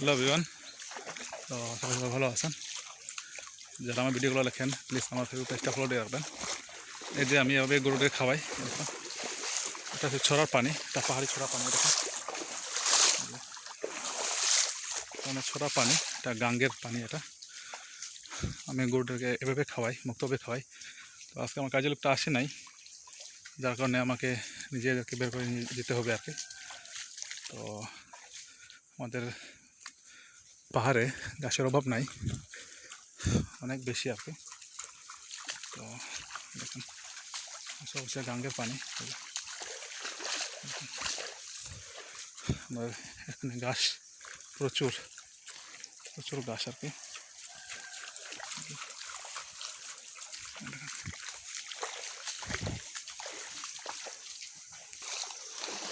Hello বিমান তো সবাই সবাই ভালো আছেন? যারা আমার ভিডিওগুলো লেখেন প্লিজ আমার ফেসবুক পেজটা ফলো দিয়ে রাখবেন। এই যে আমি এভাবে গরুদের খাওয়াই। এটা হচ্ছে ছড়ার পানি, এটা পাহাড়ি ছড়া পানি, দেখুন। মানে ছড়া পানি, এটা গাঙ্গের পানি এটা। আমি গরুদেরকে এভাবে খাওয়াই, মুক্তভাবে খাওয়াই। তো আজকে আমার কাজের লোকটা আসে নাই, যার কারণে আমাকে নিজেদেরকে বের করে যেতে হবে আর কি। তো আমাদের পাহাড়ে গাছের অভাব নাই অনেক বেশি আর কি তো দেখুন সব হচ্ছে গাঙ্গের পানি এই যে। আমাদের এখানে গাছ, প্রচুর প্রচুর গাছ আর কি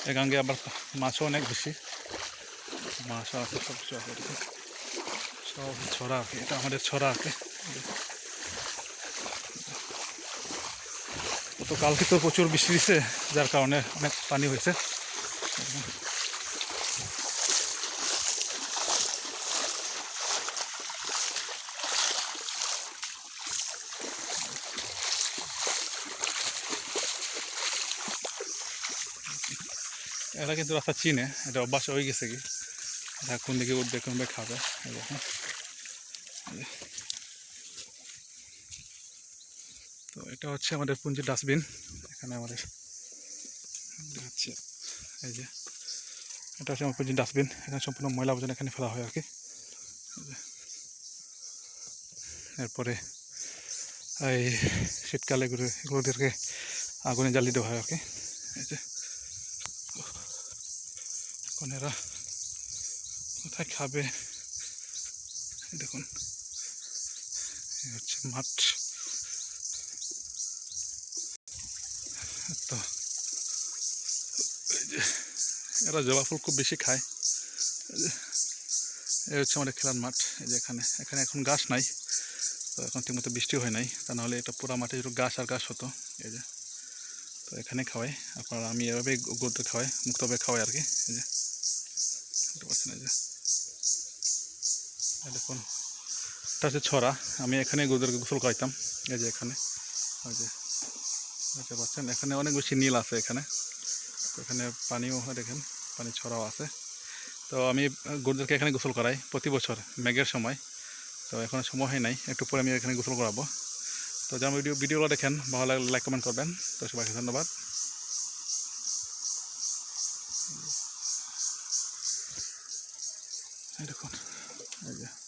এই গাঙ্গে আবার মাছও অনেক বেশি মাছও আছে সব কিছু আছে এদিকে। সব ছড়া আছে এটা আমাদের ছড়া আছে। তো কালকে তো প্রচুর বৃষ্টি দিছে, যার কারণে অনেক পানি হয়েছে। এরা কিন্তু রাস্তা চিনে, এটা অভ্যাস হয়ে গেছে কি? এরা কোন দিকে উঠবে কোন দিকে খাবে যে। তো এটা হচ্ছে আমাদের পুঞ্জি ডাস্টবিন, এখানে আমাদের হচ্ছে এই যে। এটা হচ্ছে আমার পুঞ্জি ডাস্টবিন, এখানে সম্পূর্ণ ময়লা আবর্জনা এখানে ফেলা হয় আর কি। এরপরে এই শীতকালে এগুলো, এগুলোদেরকে আগুনে জ্বালিয়ে দেওয়া হয় আর কি, এই যে। এখন এরা কোথায় খাবে? দেখুন হচ্ছে মাঠ। তো এরা জবা ফুল খুব বেশি খায়। এই হচ্ছে আমাদের খেলার মাঠ, এই যে এখানে। এখানে এখন গাছ নাই, তো এখন ঠিকমতো বৃষ্টি হয় নাই। তা নাহলে এটা পুরো মাঠে শুধু ঘাস আর গাছ হতো, এই যে। তো এখানে খাওয়াই আপনার আমি এভাবে গরুতে খাওয়াই, মুক্তভাবে খাওয়াই আর কি, এই যে। বুঝতে পারছেন এই যে। দেখুন, এটা হচ্ছে ছড়া। আমি এখানে গরুদেরকে গোসল করাইতাম, এই যে এখানে। ওই যে বুঝতে পারছেন এখানে অনেক বেশি নীল আছে এখানে। তো এখানে পানিও দেখেন, পানি ছড়াও আছে। তো আমি গরুদেরকে এখানে গোসল করাই প্রতি বছর মেঘের সময়। তো এখন সময় হয় নাই, একটু পরে আমি এখানে গোসল করাবো। তো যারা ভিডিও ভিডিওগুলো দেখেন, ভালো লাগলে লাইক কমেন্ট করবেন। তো সবাইকে ধন্যবাদ। দেখুন এই যে।